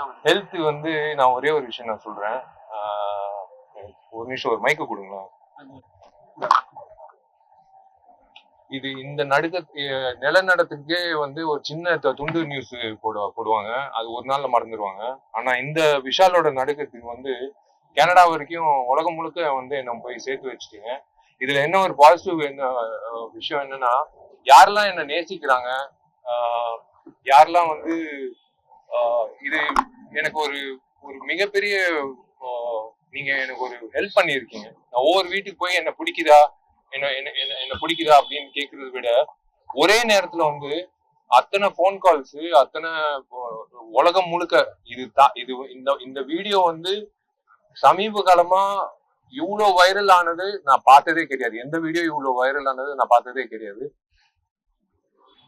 வந்து. ஹெல்த் வந்து நான் ஒரே ஒரு விஷயம் நான் சொல்றேன். ஒரு நிமிஷம் ஒரு மைக்க கொடுங்களேன். இது இந்த நடுக்க நிலநடத்துக்கே வந்து ஒரு சின்ன துண்டு நியூஸ் போடுவா போடுவாங்க. அது ஒரு நாள்ல மறந்துடுவாங்க ஆனா இந்த விஷாலோட நடுக்கத்துக்கு வந்து கனடா வரைக்கும் உலகம் முழுக்க வந்து நம்ம போய் சேர்த்து வச்சுட்டீங்க. இதுல என்ன ஒரு பாசிட்டிவ் என்ன விஷயம் என்னன்னா யாரெல்லாம் என்ன நேசிக்கிறாங்க யாரெல்லாம் வந்து இது எனக்கு ஒரு ஒரு மிகப்பெரிய நீங்க எனக்கு ஒரு ஹெல்ப் பண்ணியிருக்கீங்க. நான் ஒவ்வொரு வீட்டுக்கு போய் என்ன பிடிக்குதா என்ன என்ன என்ன என்ன பிடிக்குதா அப்படின்னு கேட்கறத விட ஒரே நேரத்துல வந்து அத்தனை ஃபோன் கால்ஸ் அத்தனை உலகம் முழுக்க இது இது இந்த இந்த வீடியோ வந்து சமீப காலமா இவ்வளோ வைரல் ஆனது நான் பார்த்ததே கிடையாது. எந்த வீடியோ இவ்வளோ வைரல் ஆனது நான் பார்த்ததே கிடையாது.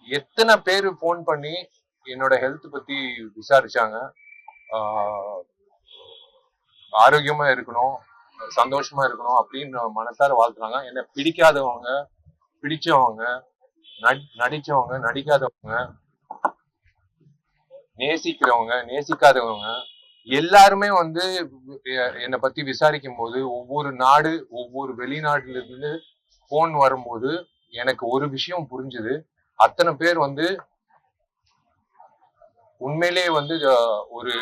எத்தனை பேர் ஃபோன் பண்ணி என்னோட ஹெல்த் பத்தி விசாரிச்சாங்க. ஆரோக்கியமா இருக்கணும் சந்தோஷமா இருக்கணும் அப்படின்னு மனசார வாழ்த்துறாங்க என்ன பிடிக்காதவங்க பிடிச்சவங்க நடி- நடிச்சவங்க நடிக்காதவங்க நேசிக்கிறவங்க நேசிக்காதவங்க எல்லாருமே வந்து என்னை பத்தி விசாரிக்கும் போது ஒவ்வொரு நாடு ஒவ்வொரு வெளிநாட்டுல இருந்து போன் வரும்போது எனக்கு ஒரு விஷயம் புரிஞ்சுது. அத்தனை பேர் வந்து உண்மையிலேயே வந்து ஒரு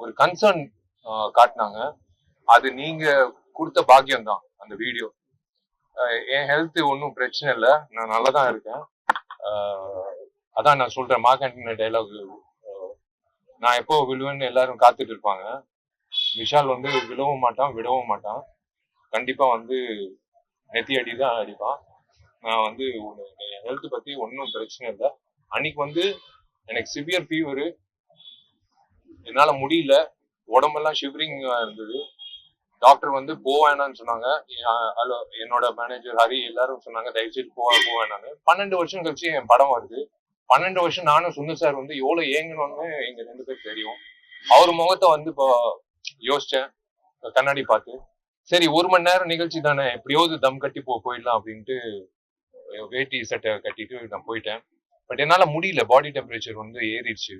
ஒரு கன்சர்ன் காட்டினாங்க. அது நீங்க கொடுத்த பாக்கியம் தான் அந்த வீடியோ என் ஹெல்த் ஒன்றும் பிரச்சனை இல்லை. நான் நல்லா தான் இருக்கேன் அதான் நான் சொல்றேன் மார்க்கண்டின டைலாக் நான் எப்போ விழுவேன்னு எல்லாரும் காத்துட்டு இருப்பாங்க. விஷால் வந்து விழவும் மாட்டான் விடவும் மாட்டான். கண்டிப்பா வந்து நெத்தி அடி தான் அடிப்பான். நான் வந்து ஹெல்த் பத்தி ஒன்றும் பிரச்சனை இல்லை. அன்னைக்கு வந்து எனக்கு சிவியர் ஃபீவரு என்னால முடியல. உடம்பெல்லாம் ஷிவரிங் இருந்தது. டாக்டர் வந்து போக வேணாம்னு சொன்னாங்க. ஹலோ என்னோட மேனேஜர் ஹரி எல்லாரும் சொன்னாங்க தயவுசெய்து போவா போவேணான்னு பன்னெண்டு வருஷம் கழிச்சு என் படம் வருது. பன்னெண்டு வருஷம் நானும் சுந்தர் சார் வந்து எவ்வளவு ஏங்கணும்னு எங்க ரெண்டு பேர் தெரியும். அவர் முகத்தை வந்து இப்போ யோசிச்சேன். கண்ணாடி பார்த்து சரி ஒரு மணி நேரம் நிகழ்ச்சி தானே எப்படியாவது தம் கட்டி போ போயிடலாம் அப்படின்ட்டு வேட்டி சட்டை கட்டிட்டு நான் போயிட்டேன். பட் என்னால முடியல. பாடி டெம்பரேச்சர் வந்து ஏறிடுச்சு.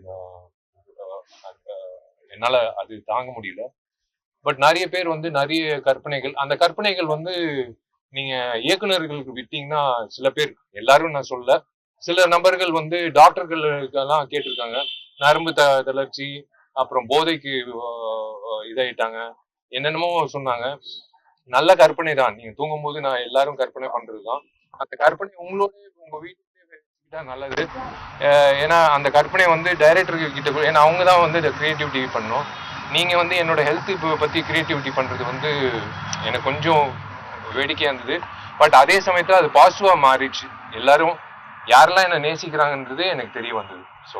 என்னால அது தாங்க முடியல. பட் நிறைய பேர் வந்து நிறைய கற்பனைகள் அந்த கற்பனைகள் வந்து நீங்க இயக்குனர்களுக்கு விட்டீங்கன்னா சில பேர் எல்லாரும் நான் சொல்ல சில நபர்கள் வந்து டாக்டர்களுக்கெல்லாம் கேட்டிருக்காங்க. நரம்பு த தளர்ச்சி அப்புறம் போதைக்கு இதாயிட்டாங்க. என்னென்னமோ சொன்னாங்க. நல்ல கற்பனை தான். நீங்க தூங்கும்போது நான் எல்லாரும் கற்பனை பண்றதுதான். அந்த கற்பனை உங்களோட உங்க வீட்டு தான் நல்லது. ஏன்னா அந்த கற்பனை வந்து டைரக்டர் கிட்ட ஏன்னா அவங்க தான் வந்து இந்த கிரியேட்டிவிட்டி பண்ணணும். நீங்கள் வந்து என்னோட ஹெல்த் பற்றி கிரியேட்டிவிட்டி பண்ணுறது வந்து எனக்கு கொஞ்சம் வேடிக்கையாக இருந்தது. பட் அதே சமயத்தில் அது பாசிட்டிவாக மாறிடுச்சு. எல்லாரும் யாரெல்லாம் என்னை நேசிக்கிறாங்கன்றது எனக்கு தெரிய வந்தது. ஸோ